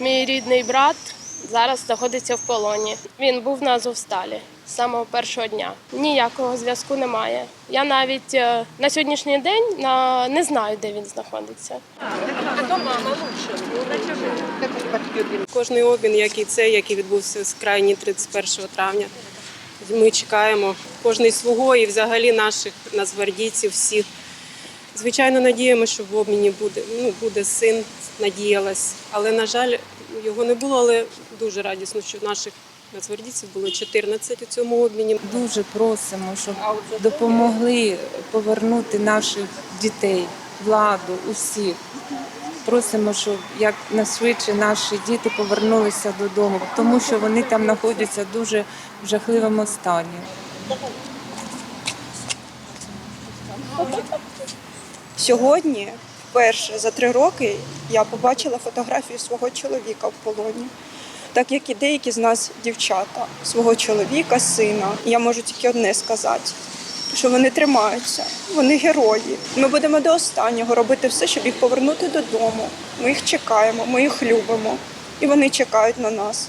Мій рідний брат зараз знаходиться в полоні. Він був на Азовсталі з самого першого дня. Ніякого зв'язку немає. Я навіть е, на сьогоднішній день не знаю, де він знаходиться. Кожний обмін, як і цей, який відбувся з крайні 31 травня. Ми чекаємо кожний свого і взагалі наших нацгвардійців всіх. Звичайно, надіємося, що в обміні буде, ну, буде син, надіялась. Але, на жаль, його не було, але дуже радісно, що наших нацгвардійців було 14 у цьому обміні. Дуже просимо, щоб допомогли повернути наших дітей, владу, усіх. Просимо, щоб як найшвидше наші діти повернулися додому, тому що вони там знаходяться дуже в жахливому стані. Сьогодні, вперше за три роки, я побачила фотографію свого чоловіка в полоні. Так як і деякі з нас дівчата, свого чоловіка, сина. Я можу тільки одне сказати, що вони тримаються, вони герої. Ми будемо до останнього робити все, щоб їх повернути додому. Ми їх чекаємо, ми їх любимо, і вони чекають на нас.